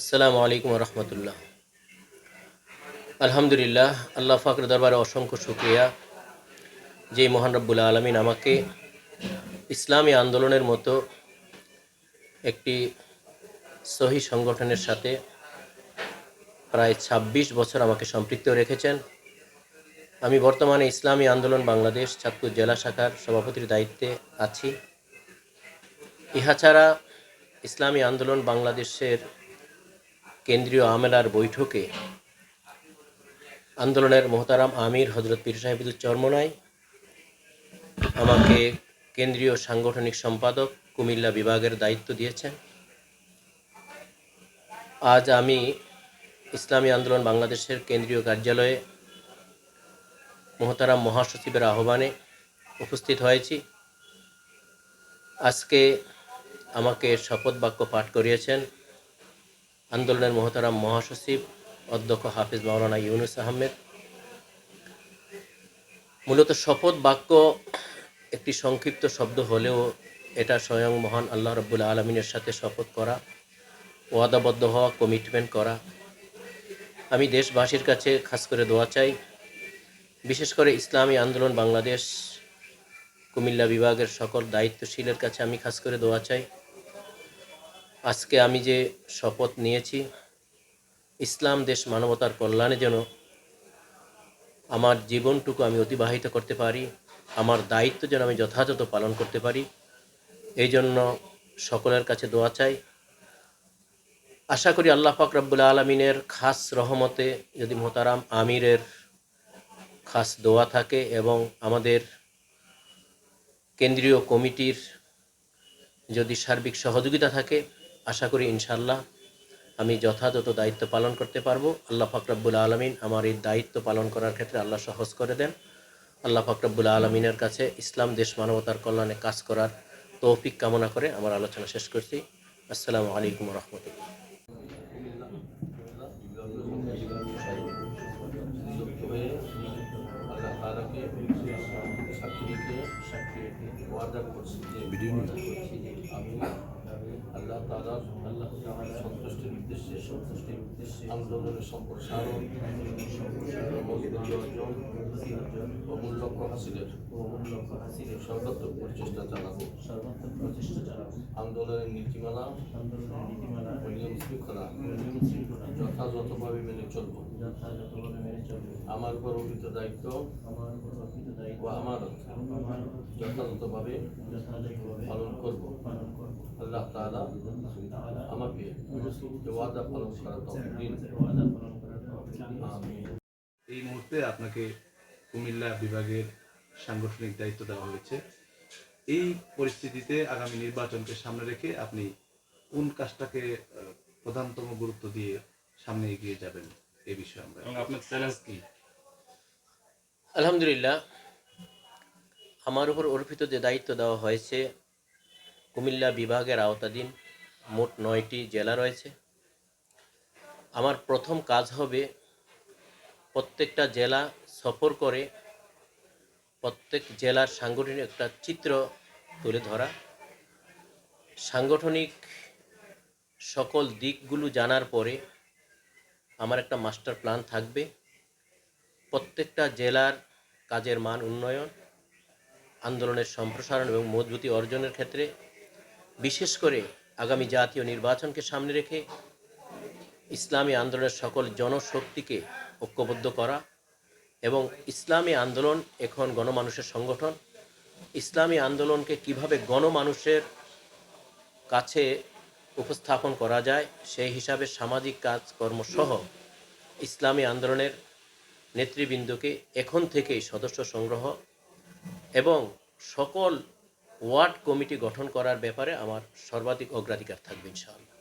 আসসালামু আলাইকুম রহমতুল্লাহ। আলহামদুলিল্লাহ, আল্লাহ ফাকর দরবারে অসংখ্য শুক্রিয়া। যে মহান রব্বুল আলমিন আমাকে ইসলামী আন্দোলনের মতো একটি সহি সংগঠনের সাথে প্রায় ২৬ বছর আমাকে সম্পৃক্ত রেখেছেন। আমি বর্তমানে ইসলামী আন্দোলন বাংলাদেশ চাঁদপুর জেলা শাখার সভাপতির দায়িত্বে আছি। ইহা ছাড়া ইসলামী আন্দোলন বাংলাদেশের কেন্দ্রীয় আমেলার বৈঠকে আন্দোলনের মোহতারাম আমির হজরত পীর সাহেবুদ্দুর চরমনাই, আমাকে কেন্দ্রীয় সাংগঠনিক সম্পাদক কুমিল্লা বিভাগের দায়িত্ব দিয়েছেন। আজ আমি ইসলামী আন্দোলন বাংলাদেশের কেন্দ্রীয় কার্যালয়ে মোহতারাম মহাসচিবের আহ্বানে উপস্থিত হয়েছি। আজকে আমাকে শপথ বাক্য পাঠ করিয়েছেন আন্দোলনের মহতারাম মহাসচিব, অধ্যক্ষ হাফিজ মাওলানা ইউনুস আহমেদ। মূলত শপথ বাক্য একটি সংক্ষিপ্ত শব্দ হলেও এটা স্বয়ং মহান আল্লাহ রব্বুল আলমিনের সাথে শপথ করা, ওয়াদাবদ্ধ হওয়া কমিটমেন্ট করা। আমি দেশবাসীর কাছে খাস করে দোয়া চাই, বিশেষ করে ইসলামী আন্দোলন বাংলাদেশ কুমিল্লা বিভাগের সকল দায়িত্বশীলের কাছে আমি খাস করে দোয়া চাই। আজকে আমি যে শপথ নিয়েছি, ইসলাম দেশ মানবতার কল্যাণে যেন আমার জীবনটুকু আমি অতিবাহিত করতে পারি, আমার দায়িত্ব যেন আমি যথাযথ পালন করতে পারি, এই জন্য সকলের কাছে দোয়া চাই। আশা করি আল্লাহ পাক রব্বুল আলমিনের খাস রহমতে, যদি মোতারাম আমিরের খাস দোয়া থাকে এবং আমাদের কেন্দ্রীয় কমিটির যদি সার্বিক সহযোগিতা থাকে আশা করি ইনশাল্লাহ আমি যথাযথ দায়িত্ব পালন করতে পারব। আল্লাহ ফাকরাবুল আলমিন আমার এই দায়িত্ব পালন করার ক্ষেত্রে আল্লাহ সহজ করে দেন। আল্লাহ ফাকরাবুল আলমিনের কাছে ইসলাম, দেশ মানবতার কল্যাণে কাজ করার তৌফিক কামনা করে আমার আলোচনা শেষ করছি। আসসালামু আলাইকুম রহমতুল্লাহ সাক্ষী ওয়াদা করছি আমি আল্লাহ তাআলার আল্লাহ সন্তুষ্টির উদ্দেশ্যে সন্তুষ্টির উদ্দেশ্যে আন্দোলনের সম্প্রসারণ ও হাসিলের হাসিলের সর্বাত্মক প্রচেষ্টা চালাবো। সর্বাত্মক প্রচেষ্টা চালাবো। আন্দোলনের নীতিমালা আন্দোলনের নীতিমালা নিয়ম শৃঙ্খলা নিয়ম শৃঙ্খলা যথাযথভাবে মেনে চলবো। যথাযথভাবে মেনে চলবে। আমার উপর অর্পিত দায়িত্ব আমার উপর অর্পিত দায়িত্ব আমার যথাযথভাবে যথাযথভাবে পালন করব। পালন করব। আল্লাহ তাআলা তাআলা আমাকে ওয়াদা পালন করার তৌফিক দিন এই মুহূর্তে আপনাকে কুমিল্লা বিভাগের সাংগঠনিক দায়িত্ব দেওয়া হয়েছে। এই পরিস্থিতিতে আগামী নির্বাচনকে সামনে রেখে আপনি কোন কাজটাকে প্রধানতম গুরুত্ব দিয়ে সামনে এগিয়ে যাবেন এই বিষয়ে আমরা এবং আপনার চ্যালেঞ্জ কি? আলহামদুলিল্লাহ আমার উপর অর্পিত যে দায়িত্ব দেওয়া হয়েছে কুমিল্লা বিভাগের আওতাধীন মোট নয়টি জেলা রয়েছে। আমার প্রথম কাজ হবে প্রত্যেকটা জেলা সফর করে প্রত্যেক জেলার সাংগঠনিক একটা চিত্র তুলে ধরা। সাংগঠনিক সকল দিকগুলো জানার পরে আমার একটা মাস্টার প্ল্যান থাকবে। প্রত্যেকটা জেলার কাজের মান উন্নয়ন, আন্দোলনের সম্প্রসারণ এবং মজবুতি অর্জনের ক্ষেত্রে বিশেষ করে আগামী জাতীয় নির্বাচনকে সামনে রেখে ইসলামী আন্দোলনের সকল জনশক্তিকে ঐক্যবদ্ধ করা এবং ইসলামী আন্দোলন এখন গণমানুষের সংগঠন। ইসলামী আন্দোলনকে কীভাবে গণমানুষের কাছে উপস্থাপন করা যায়, সেই হিসাবে সামাজিক কাজকর্ম সহ ইসলামী আন্দোলনের নেতৃবৃন্দকে এখন থেকেই সদস্য সংগ্রহ এবং সকল ওয়ার্ড কমিটি গঠন করার ব্যাপারে আমার সর্বাধিক অগ্রাধিকার থাকবে ইনশাআল্লাহ।